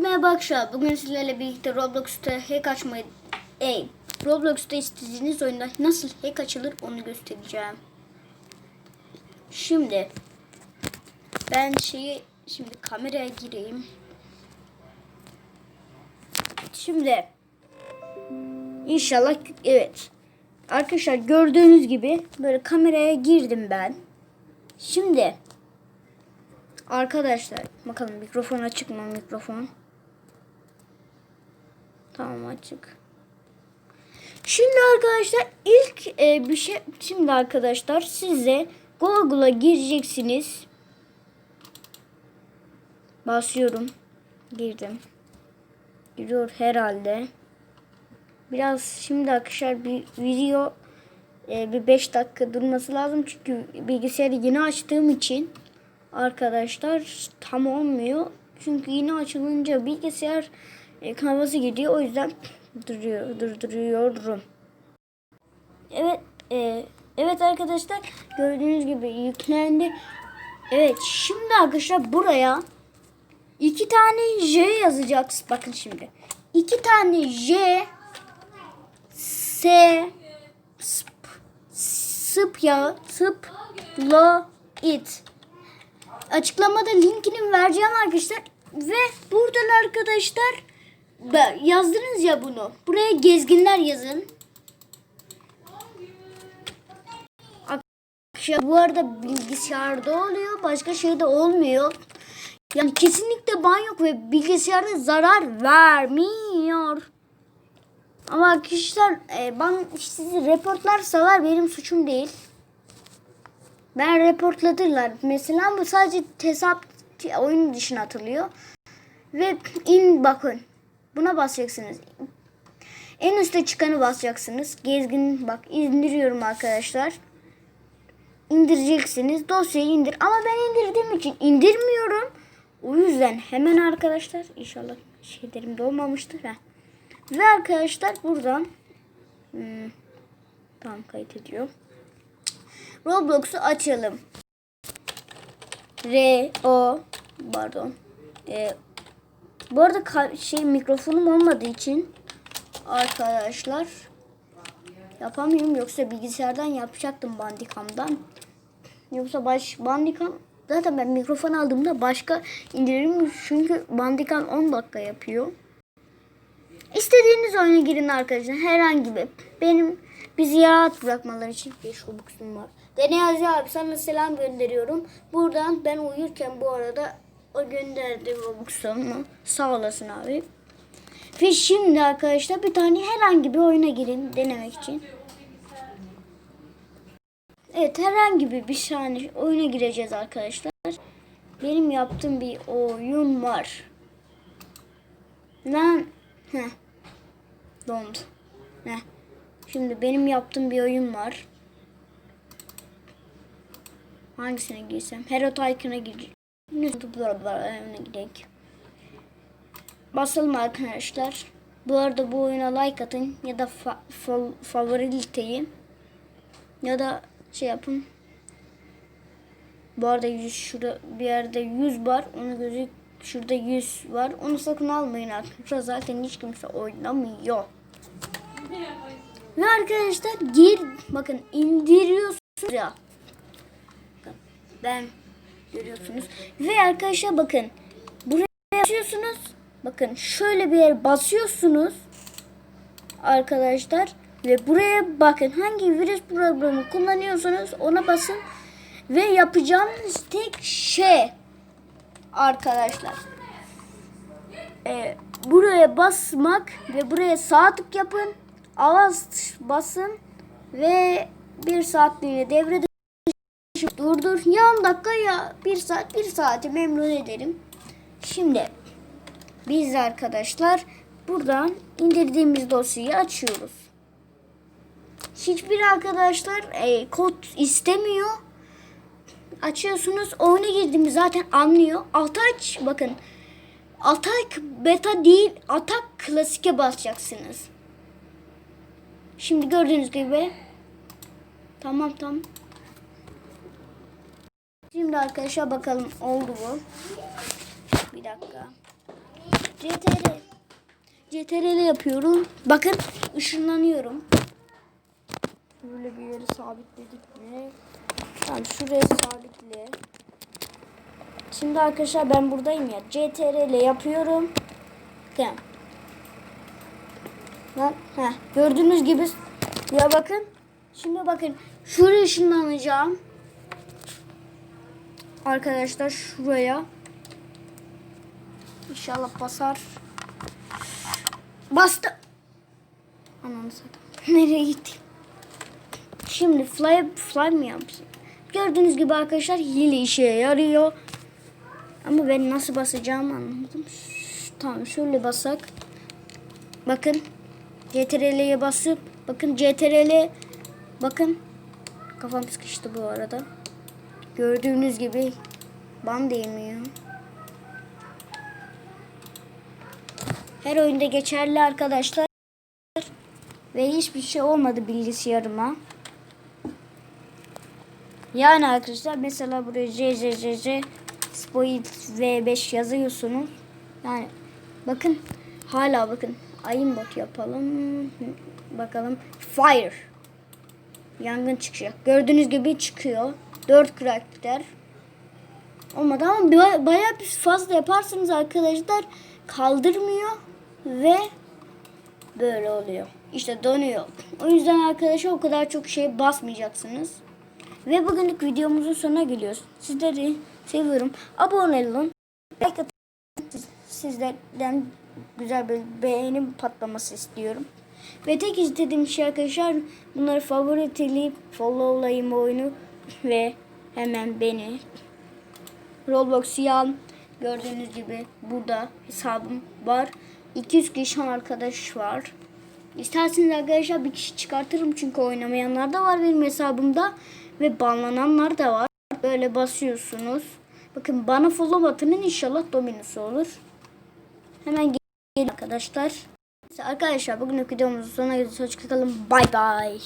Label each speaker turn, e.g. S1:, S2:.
S1: Merhaba arkadaşlar. Bugün sizlerle birlikte Roblox'ta hack açmayı... Ey, Roblox'ta istediğiniz oyunda nasıl hack açılır onu göstereceğim. Şimdi ben şeyi şimdi kameraya gireyim. Şimdi inşallah evet. Arkadaşlar gördüğünüz gibi böyle kameraya girdim ben. Şimdi Arkadaşlar bakalım mikrofon açık mı mikrofon? Tamam açık. Şimdi arkadaşlar ilk e, bir şey şimdi arkadaşlar size Google'a gireceksiniz. Basıyorum. Girdim. Giriyor herhalde. Biraz şimdi arkadaşlar bir video e, bir 5 dakika durması lazım çünkü bilgisayarı yeni açtığım için arkadaşlar tam olmuyor. Çünkü yine açılınca bilgisayar e, havası gidiyor. O yüzden duruyor, durduruyorum. Evet, e, evet arkadaşlar gördüğünüz gibi yüklendi. Evet, şimdi arkadaşlar buraya iki tane J yazacaksınız. Bakın şimdi. iki tane J S sp, sıp ya sıp lo it açıklamada linkini vereceğim arkadaşlar. Ve buradan arkadaşlar yazdınız ya bunu. Buraya gezginler yazın. Arkadaşlar bu arada bilgisayarda oluyor. Başka şeyde olmuyor. Yani kesinlikle ban yok ve bilgisayarda zarar vermiyor. Ama arkadaşlar e, ban sizi reportlarsalar benim suçum değil. Ben reportladılar. Mesela bu sadece hesap oyun dışına atılıyor. Ve in bakın. Buna basacaksınız. En üstte çıkanı basacaksınız. Gezgin bak indiriyorum arkadaşlar. İndireceksiniz. Dosyayı indir. Ama ben indirdiğim için indirmiyorum. O yüzden hemen arkadaşlar inşallah şeylerim de olmamıştır. Heh. Ve arkadaşlar buradan hmm, tam kayıt ediyor. Roblox'u açalım. R O pardon. E, bu arada şey mikrofonum olmadığı için arkadaşlar yapamıyorum yoksa bilgisayardan yapacaktım Bandicam'dan. Yoksa baş Bandicam zaten ben mikrofon aldığımda başka indiririm çünkü Bandicam 10 dakika yapıyor. İstediğiniz oyuna girin arkadaşlar. Herhangi bir benim bir ziyaret bırakmaları için 5 Robux'um var. Deney abi sana selam gönderiyorum. Buradan ben uyurken bu arada o gönderdi Robux'umu. Sağ olasın abi. Ve şimdi arkadaşlar bir tane herhangi bir oyuna girin denemek için. Evet herhangi bir bir saniye oyuna gireceğiz arkadaşlar. Benim yaptığım bir oyun var. Lan heh. Dondu. Heh. Şimdi benim yaptığım bir oyun var. Hangisine girsem? Hero Tycoon'a gireceğim. Önüne gidelim. Basalım arkadaşlar. Bu arada bu oyuna like atın ya da fa fa favoriteyi ya da şey yapın. Bu arada 100 şurada bir yerde 100 var. Onu gözü şurada 100 var. Onu sakın almayın arkadaşlar. Zaten hiç kimse oynamıyor. Ve arkadaşlar gir bakın indiriyorsunuz ya. Ben görüyorsunuz. Ve arkadaşlar bakın buraya basıyorsunuz. Bakın şöyle bir yer basıyorsunuz. Arkadaşlar ve buraya bakın hangi virüs programı kullanıyorsanız ona basın ve yapacağınız tek şey arkadaşlar e, buraya basmak ve buraya sağ tık yapın avaz basın ve bir saatliğine devre dışı durdur. Ya 10 dakika ya 1 saat 1 saati memnun ederim. Şimdi biz arkadaşlar buradan indirdiğimiz dosyayı açıyoruz. Hiçbir arkadaşlar e, kod istemiyor. Açıyorsunuz. Oyuna girdiğimi zaten anlıyor. Ataç bakın. Atak beta değil. Atak klasike basacaksınız. Şimdi gördüğünüz gibi tamam tamam. Şimdi arkadaşlar bakalım oldu bu. Bir dakika. CTRL. CTRL yapıyorum. Bakın ışınlanıyorum. Böyle bir yeri sabitledik mi? Tamam şuraya sabitle. Şimdi arkadaşlar ben buradayım ya. CTRL yapıyorum. Tamam. Lan, heh, gördüğünüz gibi ya bakın. Şimdi bakın şuraya ışınlanacağım. Arkadaşlar şuraya. İnşallah basar. Bastı. Ananı satayım. Nereye gitti? Şimdi fly, fly mı yapsın? Gördüğünüz gibi arkadaşlar hile işe yarıyor. Ama ben nasıl basacağımı anlamadım. Tamam şöyle basak. Bakın. CTRL'ye basıp bakın CTRL bakın kafam sıkıştı bu arada. Gördüğünüz gibi ban değmiyor. Her oyunda geçerli arkadaşlar. Ve hiçbir şey olmadı bilgisayarıma. Yani arkadaşlar mesela buraya CCCC Spoil V5 yazıyorsunuz. Yani bakın hala bakın aimbot yapalım. Bakalım fire. Yangın çıkacak. Gördüğünüz gibi çıkıyor. 4 karakter. Olmadı ama ba- bayağı bir fazla yaparsanız arkadaşlar kaldırmıyor ve böyle oluyor. İşte donuyor. O yüzden arkadaşlar o kadar çok şey basmayacaksınız. Ve bugünlük videomuzun sonuna geliyoruz. Sizleri seviyorum. Abone olun. Like atın. Siz- Sizlerden güzel bir beğeni patlaması istiyorum. Ve tek istediğim şey arkadaşlar bunları favoritleyip followlayın bu oyunu ve hemen beni Roblox yan gördüğünüz gibi burada hesabım var. 200 kişi arkadaş var. İsterseniz arkadaşlar bir kişi çıkartırım çünkü oynamayanlar da var benim hesabımda ve banlananlar da var. Böyle basıyorsunuz. Bakın bana follow atının inşallah dominus olur. Hemen gelin arkadaşlar. Arkadaşlar bugün videomuzun sonuna geldik. Hoşçakalın. Bay bay.